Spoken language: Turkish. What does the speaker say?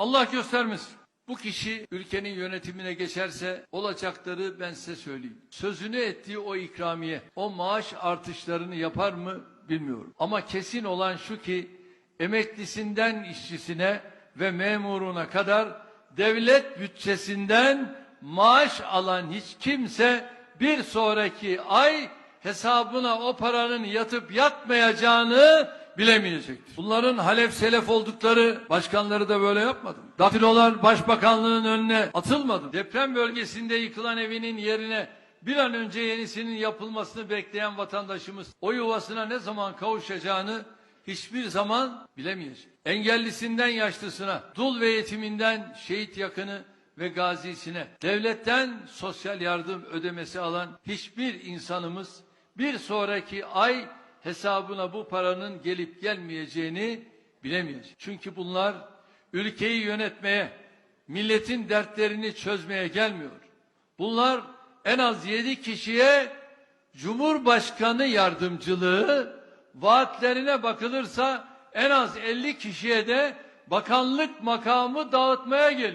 Allah göstermesin. Bu kişi ülkenin yönetimine geçerse olacakları ben size söyleyeyim. Sözünü ettiği o ikramiye, o maaş artışlarını yapar mı bilmiyorum. Ama kesin olan şu ki emeklisinden işçisine ve memuruna kadar devlet bütçesinden maaş alan hiç kimse bir sonraki ay hesabına o paranın yatıp yatmayacağını bilemeyecektir. Bunların halef selef oldukları başkanları da böyle yapmadı. mı? Dafilolar başbakanlığın önüne atılmadı. Deprem bölgesinde yıkılan evinin yerine bir an önce yenisinin yapılmasını bekleyen vatandaşımız o yuvasına ne zaman kavuşacağını hiçbir zaman bilemeyecek. Engellisinden yaşlısına, dul ve yetiminden şehit yakını ve gazisine, devletten sosyal yardım ödemesi alan hiçbir insanımız bir sonraki ay hesabına bu paranın gelip gelmeyeceğini bilemeyecek. Çünkü bunlar ülkeyi yönetmeye, milletin dertlerini çözmeye gelmiyor. Bunlar en az yedi kişiye Cumhurbaşkanı yardımcılığı vaatlerine bakılırsa en az 50 kişiye de bakanlık makamı dağıtmaya geliyor.